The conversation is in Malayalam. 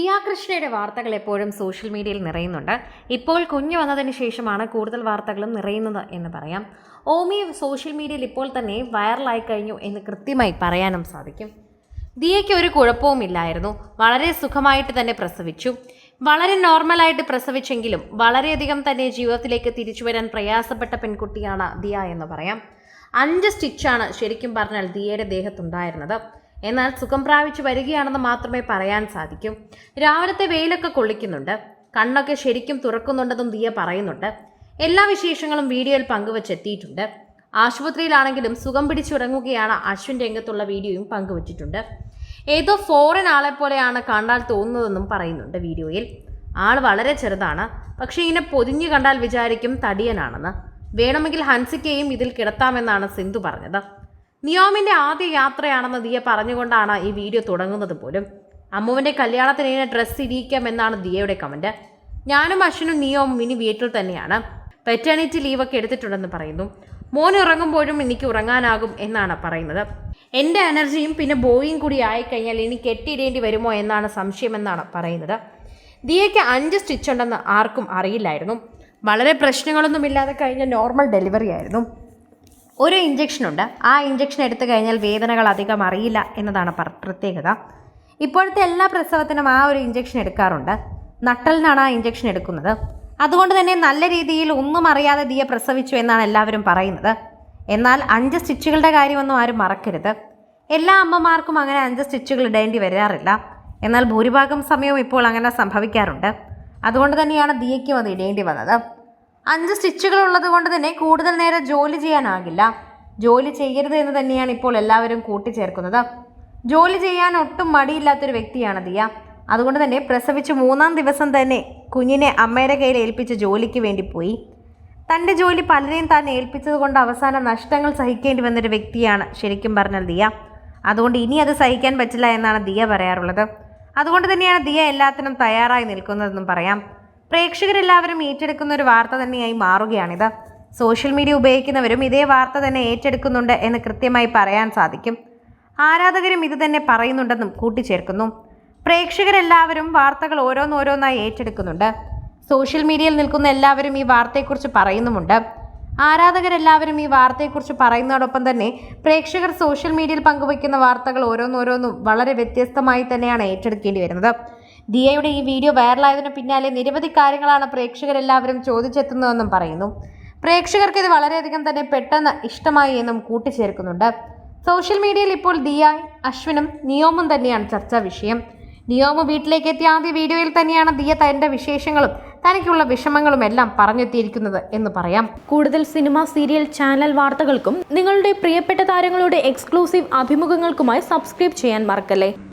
ദിയ കൃഷ്ണയുടെ വാർത്തകൾ എപ്പോഴും സോഷ്യൽ മീഡിയയിൽ നിറയുന്നുണ്ട്. ഇപ്പോൾ കുഞ്ഞു വന്നതിന് ശേഷമാണ് കൂടുതൽ വാർത്തകളും നിറയുന്നത് എന്ന് പറയാം. ഓമി സോഷ്യൽ മീഡിയയിൽ ഇപ്പോൾ തന്നെ വൈറലായി കഴിഞ്ഞു എന്ന് കൃത്യമായി പറയാനും സാധിക്കും. ദിയയ്ക്ക് ഒരു കുഴപ്പവുമില്ലായിരുന്നു വളരെ സുഖമായിട്ട് തന്നെ പ്രസവിച്ചു. വളരെ നോർമലായിട്ട് പ്രസവിച്ചെങ്കിലും വളരെയധികം തന്നെ ജീവിതത്തിലേക്ക് തിരിച്ചു വരാൻ പ്രയാസപ്പെട്ട പെൺകുട്ടിയാണ് ദിയ എന്ന് പറയാം. അഞ്ച് സ്റ്റിച്ചാണ് ശരിക്കും പറഞ്ഞാൽ ദിയയുടെ ദേഹത്തുണ്ടായിരുന്നത്. എന്നാൽ സുഖം പ്രാപിച്ചു വരികയാണെന്ന് മാത്രമേ പറയാൻ സാധിക്കൂ. രാവിലത്തെ വെയിലൊക്കെ കൊള്ളിക്കുന്നുണ്ട്. കണ്ണൊക്കെ ശരിക്കും തുറക്കുന്നുണ്ടെന്നും ദിയ പറയുന്നുണ്ട്. എല്ലാ വിശേഷങ്ങളും വീഡിയോയിൽ പങ്കുവച്ചെത്തിയിട്ടുണ്ട്. ആശുപത്രിയിലാണെങ്കിലും സുഖം പിടിച്ചുറങ്ങുകയാണ് അശ്വിൻ രംഗത്തുള്ള വീഡിയോയും പങ്കുവച്ചിട്ടുണ്ട്. ഏതോ ഫോറിൻ ആളെ പോലെയാണ് കണ്ടാൽ തോന്നുന്നതെന്നും പറയുന്നുണ്ട് വീഡിയോയിൽ. ആൾ വളരെ ചെറുതാണ്. പക്ഷേ ഇങ്ങനെ പൊതിഞ്ഞു കണ്ടാൽ വിചാരിക്കും തടിയനാണെന്ന്. വേണമെങ്കിൽ ഹൻസിക്കയും ഇതിൽ കിടത്താമെന്നാണ് സിന്ധു പറഞ്ഞത്. നിയോമിന്റെ ആദ്യ യാത്രയാണെന്ന് ദിയ പറഞ്ഞുകൊണ്ടാണ് ഈ വീഡിയോ തുടങ്ങുന്നത് പോലും. അമ്മുവിന്റെ കല്യാണത്തിന് ഇങ്ങനെ ഡ്രസ്സ് ഇരിക്കാം എന്നാണ് ദിയയുടെ കമന്റ് ഞാനും അശ്വനും നിയോമും ഇനി വീട്ടിൽ തന്നെയാണ്. പെറ്റേണിറ്റി ലീവൊക്കെ എടുത്തിട്ടുണ്ടെന്ന് പറയുന്നു. മോൻ ഉറങ്ങുമ്പോഴും എനിക്ക് ഉറങ്ങാനാകും എന്നാണ് പറയുന്നത്. എന്റെ എനർജിയും പിന്നെ ബോയും കൂടി ആയിക്കഴിഞ്ഞാൽ ഇനി കെട്ടിയിടേണ്ടി വരുമോ എന്നാണ് സംശയമെന്നാണ് പറയുന്നത്. ദിയയ്ക്ക് അഞ്ച് സ്റ്റിച്ച് ഉണ്ടെന്ന് ആർക്കും അറിയില്ലായിരുന്നു. വളരെ പ്രശ്നങ്ങളൊന്നും ഇല്ലാതെ കഴിഞ്ഞ നോർമൽ ഡെലിവറി ആയിരുന്നു. ഒരു ഇഞ്ചക്ഷൻ ഉണ്ട്. ആ ഇഞ്ചക്ഷൻ എടുത്തു കഴിഞ്ഞാൽ വേദനകൾ അധികം അറിയില്ല എന്നതാണ് പ്രത്യേകത. ഇപ്പോഴത്തെ എല്ലാ പ്രസവത്തിനും ആ ഒരു ഇഞ്ചക്ഷൻ എടുക്കാറുണ്ട്. നട്ടലിനാണ് ആ ഇഞ്ചക്ഷൻ എടുക്കുന്നത്. അതുകൊണ്ട് തന്നെ നല്ല രീതിയിൽ ഒന്നും അറിയാതെ ദിയ പ്രസവിച്ചു എന്നാണ് എല്ലാവരും പറയുന്നത്. എന്നാൽ അഞ്ച് സ്റ്റിച്ചുകളുടെ കാര്യമൊന്നും ആരും മറക്കരുത്. എല്ലാ അമ്മമാർക്കും അങ്ങനെ അഞ്ച് സ്റ്റിച്ചുകൾ ഇടേണ്ടി വരാറില്ല. എന്നാൽ ഭൂരിഭാഗം സമയവും ഇപ്പോൾ അങ്ങനെ സംഭവിക്കാറുണ്ട്. അതുകൊണ്ട് തന്നെയാണ് ദിയയ്ക്കും അത് ഇടേണ്ടി വന്നത്. അഞ്ച് സ്റ്റിച്ചുകൾ ഉള്ളത് കൊണ്ട് തന്നെ കൂടുതൽ നേരം ജോലി ചെയ്യാനാകില്ല. ജോലി ചെയ്യരുത് എന്ന് തന്നെയാണ് ഇപ്പോൾ എല്ലാവരും കൂട്ടിച്ചേർക്കുന്നത്. ജോലി ചെയ്യാൻ ഒട്ടും മടിയില്ലാത്തൊരു വ്യക്തിയാണ് ദിയ. അതുകൊണ്ട് തന്നെ പ്രസവിച്ച് മൂന്നാം ദിവസം തന്നെ കുഞ്ഞിനെ അമ്മയുടെ കയ്യിൽ ഏൽപ്പിച്ച് ജോലിക്ക് വേണ്ടി പോയി. തന്റെ ജോലി പലരെയും താൻ ഏൽപ്പിച്ചത് കൊണ്ട് അവസാനം നഷ്ടങ്ങൾ സഹിക്കേണ്ടി വന്നൊരു വ്യക്തിയാണ് ശരിക്കും പറഞ്ഞാൽ ദിയ. അതുകൊണ്ട് ഇനി അത് സഹിക്കാൻ പറ്റില്ല എന്നാണ് ദിയ പറയാറുള്ളത്. അതുകൊണ്ട് തന്നെയാണ് ദിയ എല്ലാത്തിനും തയ്യാറായി നിൽക്കുന്നതെന്നും പറയാം. പ്രേക്ഷകരെല്ലാവരും ഏറ്റെടുക്കുന്ന ഒരു വാർത്ത തന്നെയായി മാറുകയാണിത്. സോഷ്യൽ മീഡിയ ഉപയോഗിക്കുന്നവരും ഇതേ വാർത്ത തന്നെ ഏറ്റെടുക്കുന്നുണ്ട് എന്ന് കൃത്യമായി പറയാൻ സാധിക്കും. ആരാധകരും ഇത് തന്നെ പറയുന്നുണ്ടെന്നും കൂട്ടിച്ചേർക്കുന്നു. പ്രേക്ഷകരെല്ലാവരും വാർത്തകൾ ഓരോന്നോരോന്നായി ഏറ്റെടുക്കുന്നുണ്ട്. സോഷ്യൽ മീഡിയയിൽ നിൽക്കുന്ന എല്ലാവരും ഈ വാർത്തയെക്കുറിച്ച് പറയുന്നുമുണ്ട്. ആരാധകരെല്ലാവരും ഈ വാർത്തയെക്കുറിച്ച് പറയുന്നതോടൊപ്പം തന്നെ പ്രേക്ഷകർ സോഷ്യൽ മീഡിയയിൽ പങ്കുവയ്ക്കുന്ന വാർത്തകൾ ഓരോന്നോരോന്നും വളരെ വ്യത്യസ്തമായി തന്നെയാണ് ഏറ്റെടുക്കേണ്ടി വരുന്നത്. ദിയയുടെ ഈ വീഡിയോ വൈറലായതിനു പിന്നാലെ നിരവധി കാര്യങ്ങളാണ് പ്രേക്ഷകരെല്ലാവരും ചോദിച്ചെത്തുന്നതെന്നും പറയുന്നു. പ്രേക്ഷകർക്ക് ഇത് വളരെയധികം തന്നെ പെട്ടെന്ന് ഇഷ്ടമായി എന്നും കൂട്ടിച്ചേർക്കുന്നുണ്ട്. സോഷ്യൽ മീഡിയയിൽ ഇപ്പോൾ ദിയ അശ്വിനും നിയോമും തന്നെയാണ് ചർച്ചാ വിഷയം. നിയോമ് വീട്ടിലേക്ക് എത്തിയ ആദ്യ വീഡിയോയിൽ തന്നെയാണ് ദിയ തന്റെ വിശേഷങ്ങളും തനിക്കുള്ള വിഷമങ്ങളും എല്ലാം പറഞ്ഞെത്തിയിരിക്കുന്നത് എന്ന് പറയാം. കൂടുതൽ സിനിമ സീരിയൽ ചാനൽ വാർത്തകൾക്കും നിങ്ങളുടെ പ്രിയപ്പെട്ട താരങ്ങളുടെ എക്സ്ക്ലൂസീവ് അഭിമുഖങ്ങൾക്കുമായി സബ്സ്ക്രൈബ് ചെയ്യാൻ മറക്കല്ലേ?